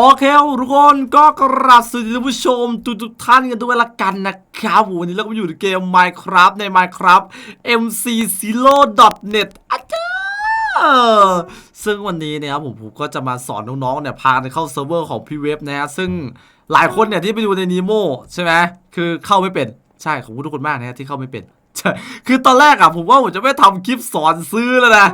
โอเคทุกคนก็กราบสวัสดีท่านผู้ชมทุกทุกท่านกันด้วยละกันนะครับวันนี้เราก็อยู่ในเกม Minecraft ใน Minecraft MC Zero net อาจารย์ซึ่งวันนี้เนี่ยครับผมผมก็จะมาสอนน้องๆเนี่ยพากันเข้าเซิร์ฟเวอร์ของพี่เว็บนะฮะซึ่งหลายคนเนี่ยที่ไปดูในนีโมใช่ไหมคือเข้าไม่เป็นใช่ขอบคุณทุกคนมากนะฮะที่เข้าไม่เป็นใช่คือตอนแรกอะผมว่าผมจะไม่ทำคลิปสอนซื้อแล้วนะ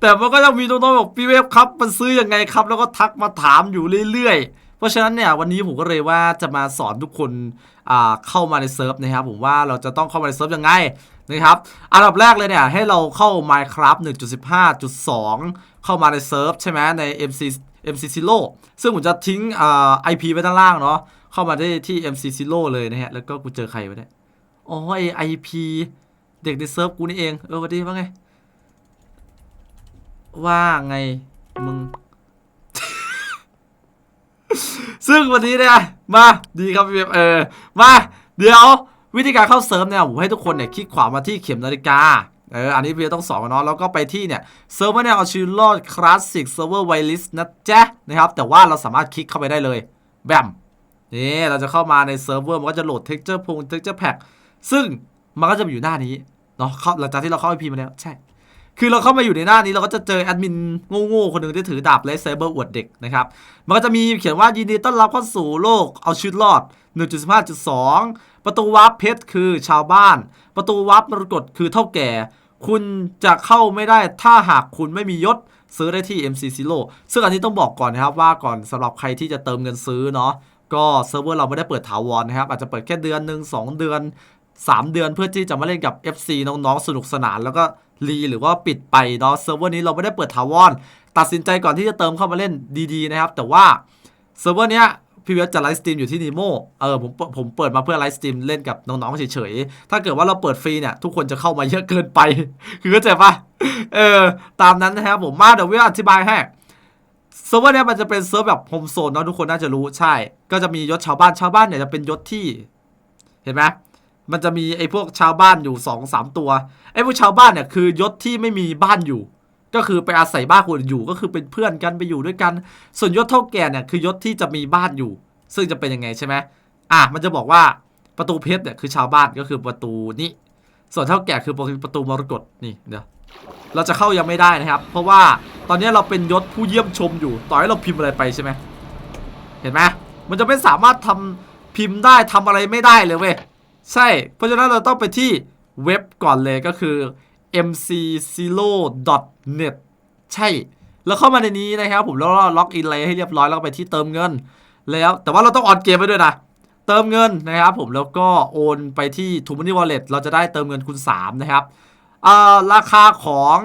แต่มันก็ยังมีน้องๆบอกพี่เวฟครับ มันซื้อยังไงครับ แล้วก็ทักมาถามอยู่เรื่อยๆ เพราะฉะนั้นเนี่ยวันนี้ผมก็เลยว่าจะมาสอนทุกคนเข้ามาในเซิร์ฟนะครับผมว่าเราจะต้องเข้ามาในเซิร์ฟยังไงนะครับอันดับแรกเลยเนี่ยให้เราเข้า Minecraft 1.15.2 เข้ามาในเซิร์ฟใช่ไหมใน MC MC Zero ซึ่งผมจะทิ้งไอ่า IP ไว้ด้านล่างเนาะเข้ามาได้ที่ MC Zero เลยนะฮะแล้วก็กูเจอใครวะเนี่ยอ๋อไอ IP เด็กในเซิร์ฟกูนี่เองเออสวัสดีว่าไง ว่าไงมึง ซึ่งวันนี้เนี่ยมาดีครับพี่เบเออมาเดี๋ยววิธีการเข้าเซิร์ฟเนี่ยผมให้ทุกคนเนี่ยคลิกขวามาที่เข็มนาฬิกาเอออันนี้พี่ต้องสอนกันเนาะแล้วก็ไปที่เนี่ยเซิร์ฟเวอร์เนี่ยเอาชื่อรอดคลาสสิกเซิร์ฟเวอร์ไวลิสนะจ๊ะนะครับแต่ว่าเราสามารถคลิกเข้าไปได้เลยแบมนี่เราจะเข้ามาในเซิร์ฟเวอร์มันก็จะโหลด texture พง texture pack ซึ่งมันก็จะอยู่หน้านี้เนาะหลังจากที่เราเข้า IP มาแล้วใช่ คือเราเข้ามาอยู่ในหน้านี้เราก็จะเจอแอดมินโง่ๆคนหนึ่งที่ถือดาบและไซเบอร์อวดเด็กนะครับ มันก็จะมีเขียนว่ายินดีต้อนรับเข้าสู่โลกเอาชีวิตรอด 1.15.2 ประตูวาร์ปเพชรคือชาวบ้าน ประตูวาร์ปมรกตคือเท่าแก่ คุณจะเข้าไม่ได้ถ้าหากคุณไม่มียศซื้อได้ที่ MC Zero ซึ่งอันนี้ต้องบอกก่อนนะครับว่าก่อนสำหรับใครที่จะเติมเงินซื้อเนาะก็เซิร์ฟเวอร์เราไม่ได้เปิดถาวรนะครับอาจจะเปิดแค่เดือนหนึ่งสองเดือน 3 เดือนเพื่อที่จะมาเล่นกับ FC น้องๆ สนุกสนาน แล้วก็รีหรือว่าปิดไปเนาะเซิร์ฟเวอร์นี้เราไม่ได้เปิดถาวรตัดสินใจก่อนที่จะเติมเข้ามาเล่นดีๆนะครับ แต่ว่าเซิร์ฟเวอร์เนี้ยพี่เวฟจะไลฟ์สตรีมอยู่ที่นีโมเออผมผมเปิดมาเพื่อไลฟ์สตรีมเล่นกับน้องๆเฉยๆ ถ้าเกิดว่าเราเปิดฟรีเนี่ย ทุกคนจะเข้ามาเยอะเกินไป คือเข้าใจปะเออ ตามนั้นนะครับผมมาเดี๋ยววิวอธิบายให้เซิร์ฟเวอร์เนี้ยมันจะเป็นเซิร์ฟแบบโฮมโซนเนาะทุกคนน่าจะรู้ใช่ ก็จะมียศชาวบ้านชาวบ้านเนี่ยจะเป็นยศที่ เห็นไหม มันจะมีไอ้พวกชาวบ้านอยู่สองสามตัวไอ้พวกชาวบ้านเนี่ยคือยศที่ไม่มีบ้านอยู่ ก็คือไปอาศัยบ้านคนอยู่ก็คือเป็นเพื่อนกันไปอยู่ด้วยกัน ส่วนยศเท่าแก่เนี่ยคือยศที่จะมีบ้านอยู่ ซึ่งจะเป็นยังไงใช่ไหมอะมันจะบอกว่าประตูเพชรเนี่ยคือชาวบ้านก็คือประตูนี้ส่วนเท่าแก่คือประตูมรกตนี่เดี๋ยวเราจะเข้ายังไม่ได้นะครับ เพราะว่าตอนนี้เราเป็นยศผู้เยี่ยมชมอยู่ ต่อให้เราพิมพ์อะไรไปใช่ไหมเห็นไหมมันจะไม่สามารถทำพิมพ์ได้ทำอะไรไม่ได้เลยเว้ย ใช่ เพราะฉะนั้นเราต้องไปที่เว็บก่อนเลยก็คือ mczero.net ใช่ แล้วเข้ามาในนี้นะครับผมแล้วล็อกอินอะไรให้เรียบร้อยแล้วไปที่เติมเงิน แล้วแต่ว่าเราต้องออนเกมไปด้วยนะ เติมเงินนะครับผมแล้วก็โอนไปที่ t ู m ม n น y Wallet เราจะได้เติมเงินคูณ3นะครับอ่าราคาของ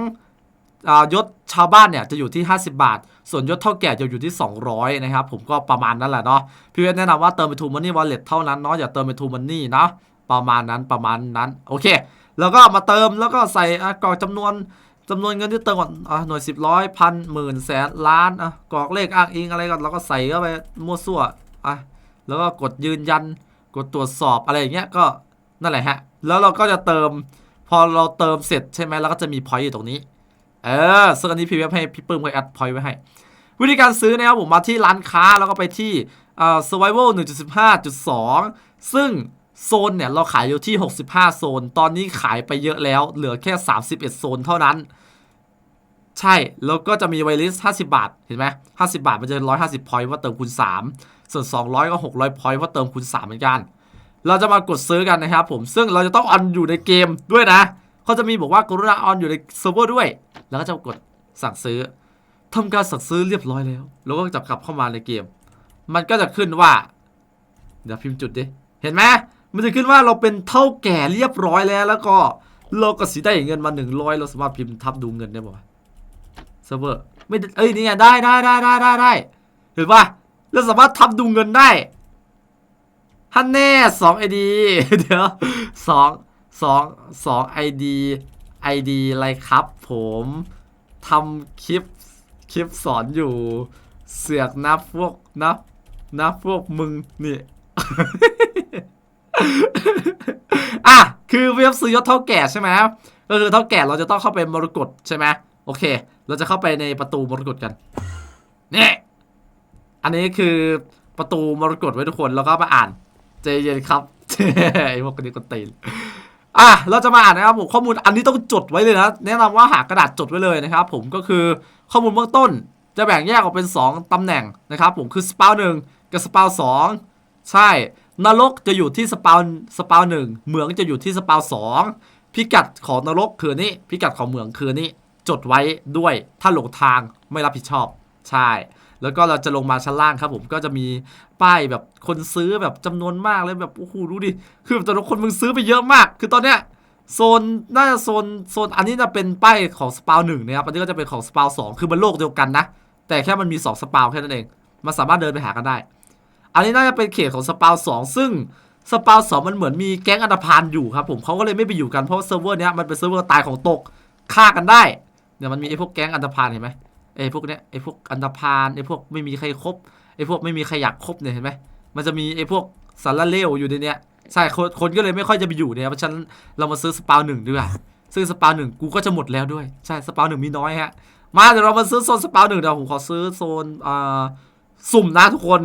อายศชาวบ้านเนี่ยจะอยู่ที่ 50 บาท ส่วนยศเท่าแก่จะอยู่ที่ 200 นะครับ ผมก็ประมาณนั้นแหละเนาะ พี่เวทแนะนำว่าเติมไป t ูม n น y Wallet เท่านั้นเนาะ อย่าเติมไป t ูม n น y นะ ประมาณนั้นประมาณนั้นโอเค แล้วก็มาเติมแล้วก็ใส่กรอกจำนวนจำนวนเงินที่เติมก่อนหน่วยสิบร้อยพันหมื่นแสนล้านอะกรอกเลขอ้างอิงอะไรก่อนแล้วก็ใส่เข้าไปมั่วซั่วอะแล้วก็กดยืนยัน กดตรวจสอบอะไรอย่างเงี้ยก็นั่นแหละฮะ แล้วเราก็จะเติม พอเราเติมเสร็จใช่ไหมแล้วก็จะมีพอยต์อยู่ตรงนี้ เออซึ่งอันนี้พี่เว็บให้พี่ปื้มก็แอดพอยต์ไว้ให้ วิธีการซื้อนะครับผมมาที่ร้านค้าแล้วก็ไปที่เอ่อ survival 1.15.2 ซึ่ง โซนเนี่ยเราขายอยู่ที่ 65 โซน ตอนนี้ขายไปเยอะแล้ว เหลือแค่ 31 โซนเท่านั้น ใช่ แล้วก็จะมีไวลิส 50 บาท เห็นไหม50 บาทมันจะ 150 พอยต์ว่าเติมคูณ 3 ส่วน 200 ก็ 600 พอยต์ว่าเติมคูณ 3 เหมือนกัน เราจะมากดซื้อกันนะครับผม ซึ่งเราจะต้องออนอยู่ในเกมด้วยนะ เขาจะมีบอกว่ากรุณาออนอยู่ในเซิร์ฟเวอร์ด้วย แล้วก็จะกดสั่งซื้อทำการสั่งซื้อเรียบร้อยแล้ว แล้วก็จะกลับเข้ามาในเกม มันก็จะขึ้นว่า เดี๋ยวพิมพ์จุดดิ เห็นไหม มันจะขึ้นว่าเราเป็นเท่าแก่เรียบร้อยแล้ว แล้วก็เราก็สิได้เงินมาหนึ่งร้อยเราสามารถพิมพ์ทับดูเงินได้ป่ะเซิร์ฟเวอร์ไม่เอ้ยนี่ไงได้ได้ได้ได้ได้ได้เห็นปะเราสามารถทับดูเงินได้ฮันแน่สองไอดีเดี๋ยวสองสองสองไอดีไอดีอะไรครับผมทำคลิปคลิปสอนอยู่เสือกนับพวกนับนับพวกมึงนี่ อะคือเว็บซื้อยศเท่าแก่ใช่ไหมก็คือเท่าแก่เราจะต้องเข้าไปมรกตใช่ไหมโอเค เราจะเข้าไปในประตูมรกตกันนี่อันนี้คือประตูมรกตไว้ทุกคนแล้วก็มาอ่านใจเย็นครับไอ้พวกนี้ก็ตีนอะเราจะมาอ่านนะครับผมข้อมูลอันนี้ต้องจดไว้เลยนะแนะนำว่าหากระดาษจดไว้เลยนะครับผมก็คือข้อมูลเบื้องต้นจะแบ่งแยกออกเป็น 2ตำแหน่งนะครับผมคือสปาวหนึ่งกับสปาวสองใช่ นรกจะอยู่ที่สปาวสปาวหนึ่งเหมืองจะอยู่ที่สปาวสองพิกัดของนรกคือนี่พิกัดของเหมืองคือนี่จดไว้ด้วยถ้าหลงทางไม่รับผิดชอบใช่ แล้วก็เราจะลงมาชั้นล่างครับ ผมก็จะมีป้ายแบบคนซื้อแบบจำนวนมากเลยแบบโอ้โหดูดิคือแต่ละคนมึงซื้อไปเยอะมาก คือตอนเนี้ยโซนน่าจะโซนโซนอันนี้จะเป็นป้ายของสปาวหนึ่งนะครับอันนี้ก็จะเป็นของสปาวสองคือมันโลกเดียวกันนะ แต่แค่มันมี2สปาวแค่นั้นเองมันสามารถเดินไปหากันได้ อันนี้น่าจะเป็นเขตของสปาวสองซึ่งสปาวสองมันเหมือนมีแก๊งอันธพาลอยู่ครับผมเขาก็เลยไม่ไปอยู่กันเพราะเซิร์ฟเวอร์เนี้ยมันเป็นเซิร์ฟเวอร์ตายของตกฆ่ากันได้เนี่ยมันมีไอ้พวกแก๊งอันธพาลเห็นไหมไอ้พวกเนี้ยไอ้พวกอันธพาลไอ้พวกไม่มีใครครบไอ้พวกไม่มีใครอยากคบเนี่ยเห็นไหมมันจะมีไอ้พวกสารเลวอยู่ในเนี้ยใช่คนคนก็เลยไม่ค่อยจะไปอยู่เนี่ยเพราะฉะนั้นเรามาซื้อสปาวหนึ่งดีกว่าซึ่งสปาวหนึ่งกูก็จะหมดแล้วด้วยใช่สปาวหนึ่งมีน้อยฮะมาเดี๋ยวเรามาซื้อโซนสปาวหนึ่งเดี๋ยวผมขอซื้อโซนอ่าสุ่มนะทุกคน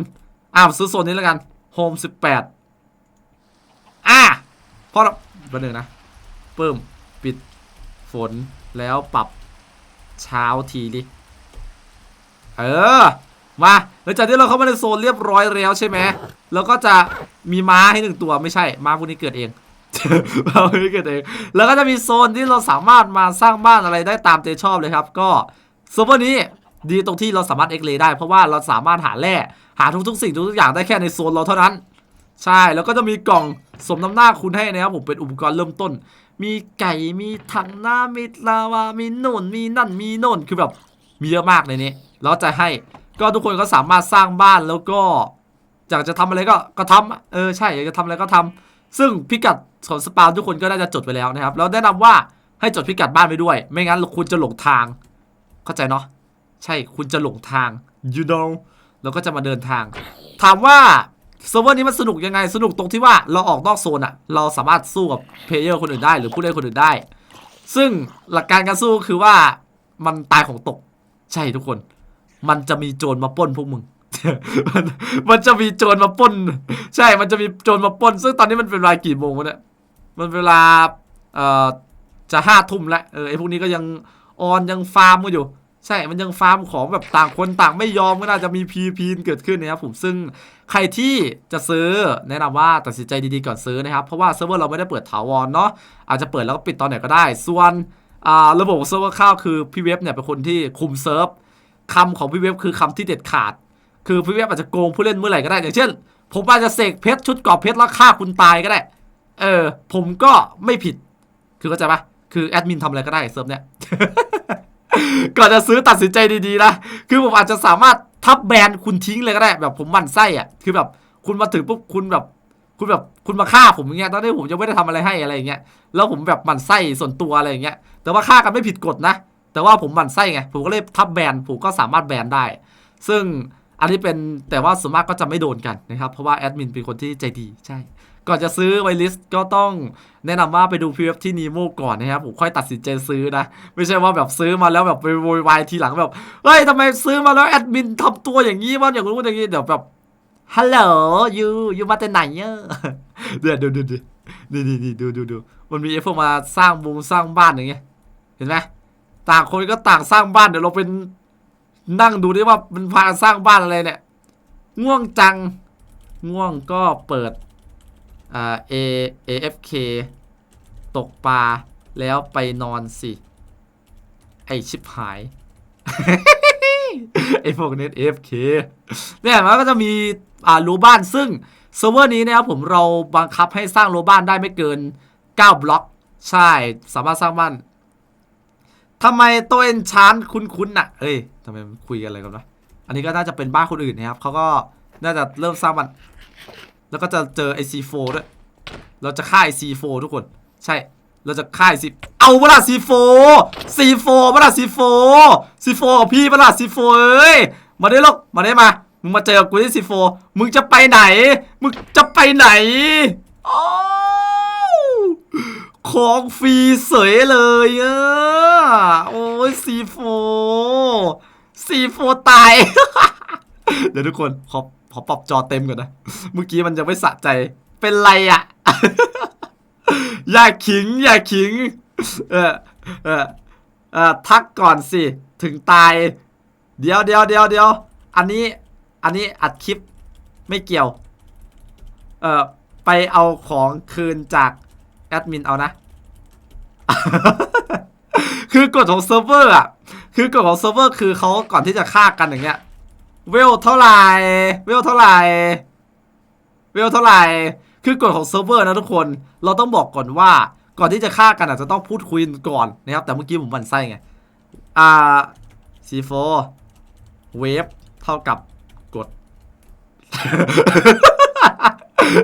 อ่าซื้อโซนนี้แล้วกันโฮมสิบแปดอะพอเราบันหนึ่งนะเพิ่มปิดฝนแล้วปรับเช้าทีดิ เออ มาหลังจากที่เราเข้ามาในโซนเรียบร้อยแล้วใช่ไหมแล้วก็จะมีม้าให้หนึ่งตัวไม่ใช่ ม้าพวกนี้เกิดเองม้าพวกนี้เกิดเอง แล้วก็จะมีโซนที่เราสามารถมาสร้างบ้านอะไรได้ตามใจชอบเลยครับ ก็โซนนี้ ดีตรงที่เราสามารถเอ็กเลได้ เพราะว่าเราสามารถหาแร่หาทุกๆสิ่งทุกอย่างได้แค่ในโซนเราเท่านั้น ใช่แล้วก็จะมีกล่องสมน้ำหน้าคุณให้นะครับผมเป็นอุปกรณ์เริ่มต้น มีไก่มีถังน้ำมีลาวา มีโน่นมีนั่นมีโน่นคือแบบมีเยอะมากในนี้แล้วจะให้ก็ทุกคนก็สามารถสร้างบ้านแล้วก็อยากจะทำอะไรก็ก็ทำเออใช่อยากจะทำอะไรก็ทำซึ่งพิกัดของสปาวทุกคนก็น่าจะจดไปแล้วนะครับแล้วแนะนำว่าให้จดพิกัดบ้านไปด้วย ไม่งั้นคุณจะหลงทาง เข้าใจเนาะ ใช่คุณจะหลงทาง you know แล้วก็จะมาเดินทาง ถามว่าเซิร์ฟเวอร์นี้มันสนุกยังไงสนุกตรงที่ว่าเราออกนอกโซนอะเราสามารถสู้กับเพลเยอร์คนอื่นได้หรือผู้เล่นคนอื่นได้ ซึ่งหลักการการสู้คือว่ามันตายของตก ใช่ทุกคน มันจะมีโจรมาป้นพวกมึงมันมันจะมีโจรมาป้น ใช่ มันจะมีโจรมาป้น ซึ่งตอนนี้มันเป็นเวลากี่โมงวะเนี่ย มันเวลาเอ่อจะห้าทุ่มแล้วเออไอพวกนี้ก็ยังออนยังฟาร์มกันอยู่ ใช่ มันยังฟาร์มของแบบต่างคนต่างไม่ยอมก็น่าจะมีพีพีนเกิดขึ้นนะครับผมซึ่งใครที่จะซื้อแนะนำว่าตัดสินใจดีๆก่อนซื้อนะครับ เพราะว่าเซิร์ฟเวอร์เราไม่ได้เปิดถาวรเนาะอาจจะเปิดแล้วก็ปิดตอนไหนก็ได้ ส่วนระบบเซิร์ฟเวอร์ข้าวคือพี่เว็บเนี่ยเป็นคนที่คุมเซิร์ฟคำของพี่เว็บคือคำที่เด็ดขาด คือพี่เว็บอาจจะโกงผู้เล่นเมื่อไหร่ก็ได้อย่างเช่น ผมอาจจะเสกเพชรชุดกรอบเพชรแล้วฆ่าคุณตายก็ได้ เออ ผมก็ไม่ผิด คือเข้าใจปะคือแอดมินทำอะไรก็ได้เซิร์ฟเนี่ย ก่อนจะซื้อตัดสินใจดีๆนะ คือผมอาจจะสามารถทับแบรนด์คุณทิ้งเลยก็ได้ แบบผมมันไส้อะ คือแบบคุณมาถึงปุ๊บคุณแบบ คุณแบบคุณมาฆ่าผมอย่างเงี้ย ตอนนี้ผมยังไม่ได้ทำอะไรให้อะไรอย่างเงี้ย แล้วผมแบบมันไส้ส่วนตัวอะไรอย่างเงี้ย แต่ว่าฆ่ากันไม่ผิดกฎนะ แต่ว่าผมมันไส้ไง ผมก็เลยทับแบนผมก็สามารถแบนได้ ซึ่งอันนี้เป็นแต่ว่าส่วนมากก็จะไม่โดนกันนะครับ เพราะว่าแอดมินเป็นคนที่ใจดี ใช่ ก่อนจะซื้อไวลิสก็ต้องแนะนำว่าไปดูพีเอฟที่นีโมก่อนนะครับผมค่อยตัดสินใจซื้อนะ ไม่ใช่ว่าแบบซื้อมาแล้วแบบไปโวยวายทีหลังแบบเฮ้ยทำไมซื้อมาแล้วแอดมินทำตัวอย่างนี้วะอย่างรู้อย่างนี้เดี๋ยวแบบฮัลโหลยูยูมาแต่ไหนเนอะเดี๋ยวดูดูดูดูดูดูดูดูมันมีไอ้พวกมาสร้างบุงสร้างบ้านอย่างเงี้ยเห็นไหมต่างคนก็ต่างสร้างบ้านเดี๋ยวเราเป็นนั่งดูดิว่ามันพาสร้างบ้านอะไรเนี่ยง่วงจังง่วงก็เปิด อ่า A AFK ตกปลาแล้วไปนอนสิ ไอชิบหาย ไอพวกเน็ต AFK เนี่ยมันก็จะมีอ่ารั้วบ้านซึ่งเซิร์ฟเวอร์นี้นะครับผมเราบังคับให้สร้างรั้วบ้านได้ไม่เกิน 9 บล็อก ใช่สามารถสร้างบ้านทำไมตัวเอนชานคุ้นๆน่ะเอ้ยทำไมคุยกันอะไรกันวะอันนี้ก็น่าจะเป็นบ้านคนอื่นนะครับเขาก็น่าจะเริ่มสร้างบ้าน แล้วก็จะเจอไอซีโฟด้วย เราจะฆ่าไอซีโฟทุกคน ใช่ เราจะฆ่าไอซีเอาเวลาซีโฟซีโฟเวลาซีโฟซีโฟกับพี่เวลาซีโฟเอ้ย มาได้หรอกมาได้มา มึงมาเจอกับกูที่ซีโฟมึงจะไปไหน มึงจะไปไหนอ้าวของฟรีเสยเลยอะโอ้ยซีโฟซีโฟตาย เดี๋ยวทุกคนขอ ขอปรับจอเต็มก่อนนะ เมื่อกี้มันยังไม่สะใจ เป็นไรอะอย่าขิง อย่าขิง เออ เออเออทักก่อนสิ ถึงตาย เดี๋ยวเดี๋ยวเดี๋ยวเดี๋ยว อันนี้ อันนี้อัดคลิปไม่เกี่ยว เออไปเอาของคืนจากแอดมินเอานะ คือกฎของเซิร์ฟเวอร์อะ คือกฎของเซิร์ฟเวอร์คือเขาก่อนที่จะฆ่ากันอย่างเงี้ย เวลเท่าไหร่ เวลเท่าไหร่ เวลเท่าไหร่ คือกฎของเซิร์ฟเวอร์นะทุกคน เราต้องบอกก่อนว่า ก่อนที่จะฆ่ากันอาจจะต้องพูดคุยกันก่อนนะครับ แต่เมื่อกี้ผมหมันไส้ไง อ่าซีโฟเวฟเท่ากับกด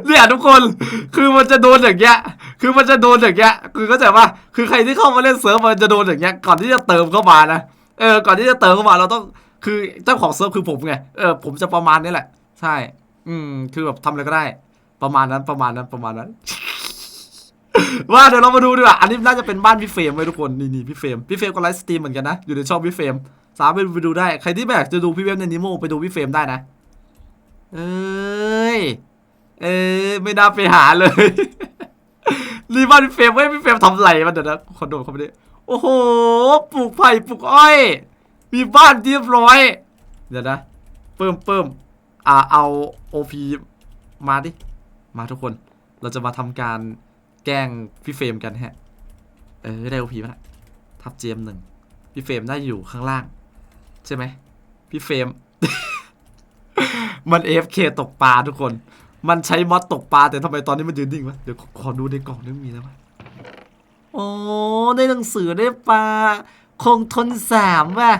เนี่ยทุกคน คือมันจะโดนอย่างเงี้ย คือมันจะโดนอย่างเงี้ย คือเข้าใจป่ะคือใครที่เข้ามาเล่นเซิร์ฟมันจะโดนอย่างเงี้ย ก่อนที่จะเติมเข้ามานะ เออ ก่อนที่จะเติมเข้ามาเราต้อง คือเจ้าของเซิร์ฟคือผมไง เออผมจะประมาณนี้แหละ ใช่ อืม คือแบบทำอะไรก็ได้ ประมาณนั้นประมาณนั้นประมาณนั้น ว่าเดี๋ยวเรามาดูดีกว่า อันนี้น่าจะเป็นบ้านพี่เฟรมไว้ทุกคนนี่นี่พี่เฟรมพี่เฟรมก็ไลฟ์สตรีมเหมือนกันนะ อยู่ในช่องพี่เฟรมสามารถไปดูได้ ใครที่แบบจะดูพี่เวฟในนิโมไปดูพี่เฟรมได้นะ เอ้ย เอ้ยไม่น่าไปหาเลยนี่บ้านพี่เฟรมเว้ยพี่เฟรมทำไรมันเดี๋ยวนะคอนโดเขาไม่ได้โอ้โหปลูกไผ่ปลูกอ้อย มีบ้านเรียบร้อย เดี๋ยวนะเพิ่มเพิ่มอ่าเอาโอพีมาดิ มาทุกคน เราจะมาทำการแกล้งพี่เฟรมกันฮะ เออได้โอพีมาละทับเจมหนึ่งพี่เฟรมน่าจะอยู่ข้างล่าง ใช่ไหมพี่เฟรม มัน AFK ตกปลาทุกคน มันใช้มอดตกปลาแต่ทำไมตอนนี้มันยืนนิ่งวะ เดี๋ยวขอขอดูในกล่องนี่มีแล้ววะโอ้ได้หนังสือได้ปลาคงทนสามว่ะ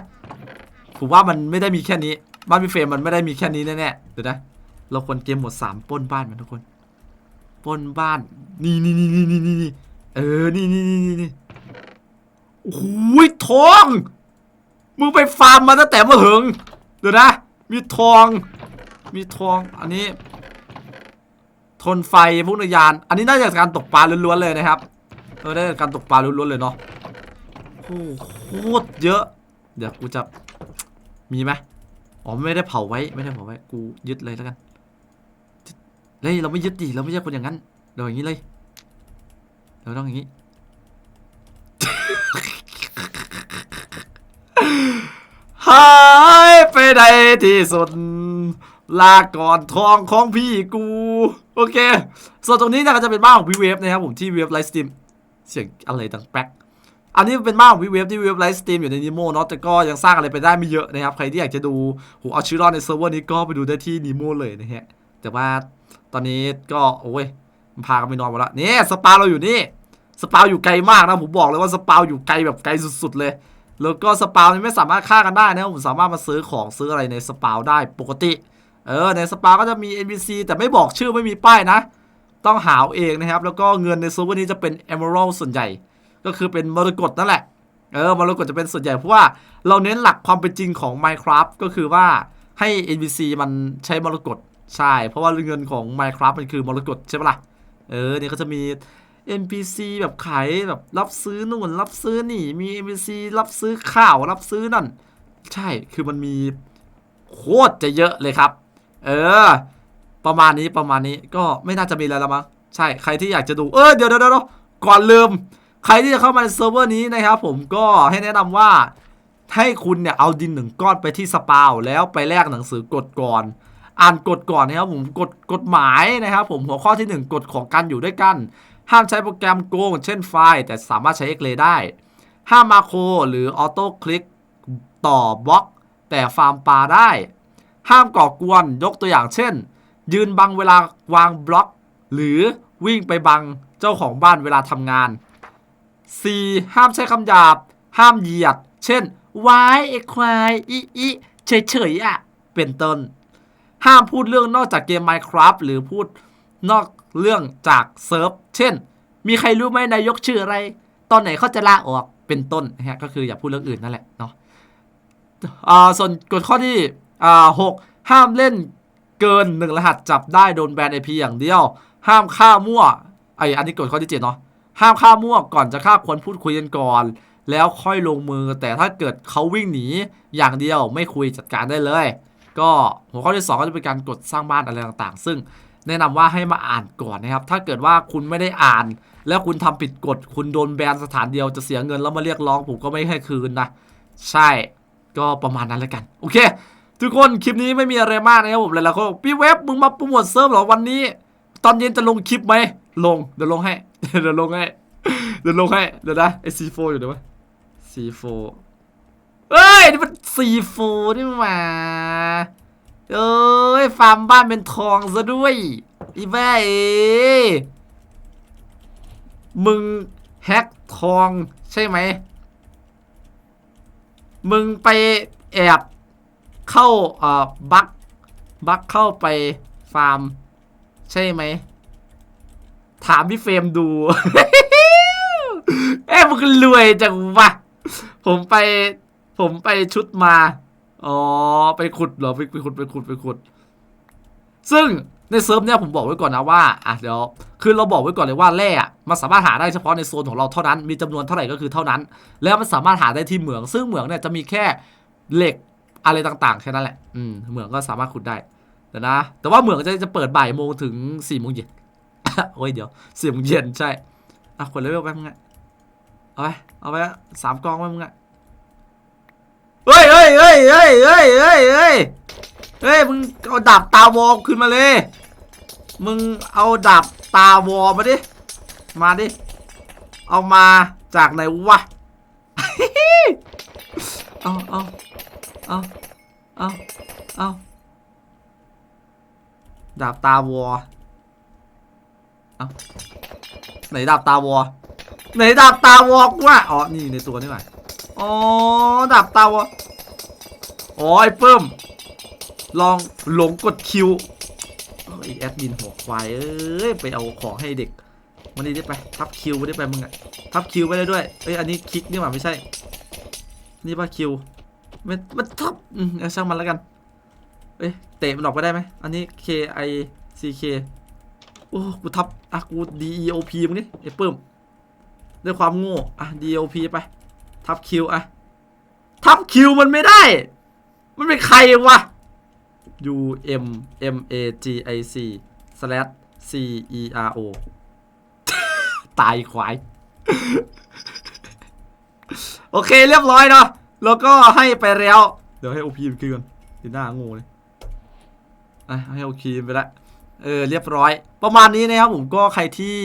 ผมว่ามันไม่ได้มีแค่นี้ บ้านพี่เฟรมมันไม่ได้มีแค่นี้แน่ๆเดี๋ยวนะเราควรเกมหมดสามป้นบ้านมันทุกคนป้นบ้าน นี่นี่นี่นี่นี่นี่เออ นี่นี่นี่นี่นี่โอ้โหทอง มึงไปฟาร์มมาตั้งแต่เมื่อหึงเดี๋ยวนะ มีทอง มีทอง อันนี้ ทนไฟพวกนยาน อันนี้น่าจะการตกปลาล้วนๆเลยนะครับ เออได้จากการตกปลาล้วนๆเลยเนาะโอ้โหเยอะ เดี๋ยวกูจะ มีไหมอ๋อไม่ได้เผาไว้ไม่ได้เผาไว้กูยึดเลยแล้วกันเฮ้ยเราไม่ยึดดิเราไม่ใช่คนอย่างนั้นเราอย่างนี้เลยเราต้องอย่างนี้หายไปในที่สุดลาก่อนทองของพี่กู โอเค ส่วนตรงนี้นยก็จะเป็นบ้านของวีเวฟนะครับผมที่เวฟไลฟ์สตรีมเสียงอะไรดังแป๊ก อันนี้เป็นบ้านของวีเวฟที่เวฟไลฟ์สตรีมอยู่ในนิโมเนาะแต่ก็ยังสร้างอะไรไปได้ไม่เยอะนะครับ ใครที่อยากจะดูหูเอาชีวิตรอดในเซิร์ฟเวอร์นี้ก็ไปดูได้ที่นิโมเลยนะฮะแต่ว่าตอนนี้ก็โอ้ยมันพากันไปนอนหมดแล้วนี่สปาเราอยู่นี่สปาอยู่ไกลมากนะผมบอกเลยว่าสปาอยู่ไกลแบบไกลสุดๆเลย แล้วก็สปาวนี่ไม่สามารถฆ่ากันได้นะผมสามารถมาซื้อของซื้ออะไรในสปาได้ปกติเออในสปาก็จะมี NPC แต่ไม่บอกชื่อไม่มีป้ายนะ ต้องหาเอาเองนะครับ แล้วก็เงินในเซิร์ฟเวอร์นี้จะเป็น Emerald ส่วนใหญ่ ก็คือเป็นมรกตนั่นแหละ เออมรกตจะเป็นส่วนใหญ่เพราะว่าเราเน้นหลักความเป็นจริงของ Minecraft ก็คือว่าให้ NPC มันใช้มรกตใช่ เพราะว่าเงินของ Minecraft มันคือมรกตใช่ปะล่ะ เออเนี่ยก็จะมี NPC แบบขายแบบรับซื้อนู่นรับซื้อนี่มี NPC รับซื้อข้าวรับซื้อนั่น ใช่คือมันมีโคตรจะเยอะเลยครับ เออ ประมาณนี้ประมาณนี้ก็ไม่น่าจะมีอะไรแล้วมั้งใช่ใครที่อยากจะดูเออเดี๋ยวเดี๋ยวเดี๋ยวก่อนลืม ใครที่จะเข้ามาในเซิร์ฟเวอร์นี้นะครับผมก็ให้แนะนำว่าให้คุณเนี่ยเอาดินหนึ่งก้อนไปที่สปาวแล้วไปแลกหนังสือกฎก่อน อ่านกฎก่อนนะครับผมกฎกฎหมายนะครับผมหัวข้อที่หนึ่งกฎของการอยู่ด้วยกัน ห้ามใช้โปรแกรมโกง เช่นไฟล์ แต่สามารถใช้เอ็กเลได้ ห้ามมาโครหรือออโต้คลิกต่อบล็อก แต่ฟาร์มปลาได้ ห้ามก่อกวนยกตัวอย่างเช่น ยืนบังเวลาวางบล็อก หรือวิ่งไปบังเจ้าของบ้านเวลาทำงาน 4. ห้ามใช้คำหยาบ ห้ามเหยียด เช่นวายไอควายอีอีเฉยเฉยๆอะ เป็นต้น ห้ามพูดเรื่องนอกจากเกม Minecraft หรือพูดนอกเรื่องจากเซิร์ฟ เช่น มีใครรู้ไหมนายกชื่ออะไร ตอนไหนเขาจะลาออก เป็นต้นนะฮะ ก็คืออย่าพูดเรื่องอื่นนั่นแหละเนาะอ่าส่วนกฎข้อที่อ่าหกห้ามเล่นเกินหนึ่งรหัสจับได้โดนแบนไอพีอย่างเดียว ห้ามฆ่ามั่วไออันนี้กฎข้อที่เจ็ดเนาะ ห้ามฆ่ามั่วก่อนจะฆ่าควรพูดคุยกันก่อน แล้วค่อยลงมือแต่ถ้าเกิดเขาวิ่งหนีอย่างเดียวไม่คุยจัดการได้เลย ก็หัวข้อที่สองก็จะเป็นการกดสร้างบ้านอะไรต่างๆ ซึ่งแนะนำว่าให้มาอ่านก่อนนะครับ ถ้าเกิดว่าคุณไม่ได้อ่าน แล้วคุณทำผิดกฎคุณโดนแบนสถานเดียวจะเสียเงินแล้วมาเรียกร้องผมก็ไม่ให้คืนนะใช่ก็ประมาณนั้นแล้วกัน โอเค ทุกคนคลิปนี้ไม่มีอะไรมากนะครับผมหลยๆคนบอกพี่เว็บมึงมาโปรโมทเซิร์ฟเหรอวันนี้ ตอนเย็นจะลงคลิปไหม ลง เดี๋ยวลงให้ เดี๋ยวลงให้ เดี๋ยวลงให้ เดี๋ยวนะไอซีโฟอยู่เดี๋ยววะซีโฟเอ้ย นี่มันซีโฟนี่หว่าเอ้ย ฟาร์มบ้านเป็นทองซะด้วย อีแม่เอ้มึงแฮกทองใช่ไหม มึงไปแอบเข้าเอ่อบักบักเข้าไปฟาร์ม ใช่ไหม ถามพี่เฟรมดู เอ้มึงรวยจังวะ ผมไป ผมไปชุดมา อ๋อ ไปขุดเหรอไปไปขุด ไปขุด ไปขุด ซึ่งในเซิร์ฟเนี่ยผมบอกไว้ก่อนนะว่า อะเดี๋ยว คือเราบอกไว้ก่อนเลยว่าแร่มันสามารถหาได้เฉพาะในโซนของเราเท่านั้น มีจำนวนเท่าไหร่ก็คือเท่านั้น แล้วมันสามารถหาได้ที่เหมือง ซึ่งเหมืองเนี่ยจะมีแค่เหล็กอะไรต่างๆแค่นั้นแหละ อืม เหมืองก็สามารถขุดได้ แต่นะ แต่ว่าเหมืองจะจะเปิดบ่ายโมงถึงสี่โมงเย็น โอ้ยเดี๋ยวสี่โมงเย็นใช่อะกดเลเวลไปมึงอะเอาไปเอาไปสามกองไปมึงอะเฮ้ยเฮ้ยเฮ้ยเฮ้ยเฮ้ยเฮ้ยเฮ้ยเฮ้ยมึงเอาดาบตาวอลขึ้นมาเลย มึงเอาดาบตาวอลมาดิ มาดิ เอามาจากไหนวะ เอาเอาเอาเอาเอาดาบตาวอ เอาไหนดาบตาวอไหนดาบตาวอกวะอ๋อ นี่ในตัวนี่หว่าอ๋อ ดาบตาวออ๋อไอ้เพิ่ม ลองหลงกดคิวเอ้ยแอดมินหัวควายเอ้ย ไปเอาของให้เด็ก มันนี่ได้ไป ทับคิวไม่ได้ไปมึงอะทับคิวไม่ได้ด้วย เอ้ย อันนี้คลิกนี่หว่าไม่ใช่ นี่ป่ะคิวไม่มันทับ อืมเอาช่างมันแล้วกัน เอ้ย เตะมันออกไปได้ไหม อันนี้ K I C K โอ้กูทับอะกู D E O P มึงนี่ไอ้เพิ่มด้วยความโง่อะ D E O P ไป ทับคิวอะ ทับคิวมันไม่ได้ มันเป็นใครวะ U M M A G I C slash C E R O ตายควาย โอเคเรียบร้อยเนาะแล้วก็ให้ไปแล้ว เดี๋ยวให้ OP มันคืนก่อนทีหน้าโง่เลยอะให้ OP ไปละ เออเรียบร้อย ประมาณนี้นะครับผมก็ใครที่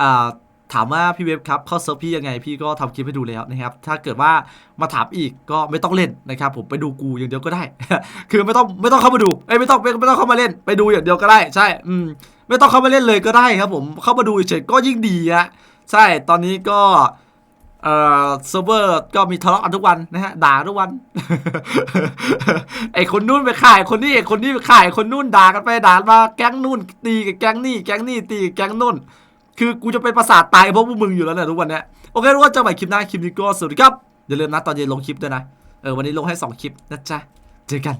อ่าถามว่าพี่เว็บครับเข้าเซิร์ฟพี่ยังไงพี่ก็ทำคลิปให้ดูแล้วนะครับ ถ้าเกิดว่ามาถามอีกก็ไม่ต้องเล่นนะครับผมไปดูกูอย่างเดียวก็ได้ คือไม่ต้องไม่ต้องเข้ามาดูเอ้ไม่ต้องไม่ต้องเข้ามาเล่น ไปดูอย่างเดียวก็ได้ใช่อืมไม่ต้องเข้ามาเล่นเลยก็ได้ครับ ผมเข้ามาดูเฉยก็ยิ่งดีอะใช่ตอนนี้ก็ เอ่อเซิร์ฟเวอร์ก็มีทะเลาะกันทุกวันนะฮะด่าทุกวัน ไอคนนู่นไปขายคนนี้ไอคนนี้ไปขายคนนู่นด่ากันไปด่ามาแก๊งนู่นตีกับแก๊งนี่แก๊งนี่ตีกับแก๊งนู่นคือกูจะเป็นประสาทตายเพราะพวกมึงอยู่แล้วเนี่ยทุกวันเนี้ยโอเคทุกคนเจอกันใหม่คลิปหน้าคลิปนี้ก็สวัสดีครับอย่าลืมนะตอนเย็นลงคลิปด้วยนะเออวันนี้ลงให้สองคลิปนะจ๊ะเจอกัน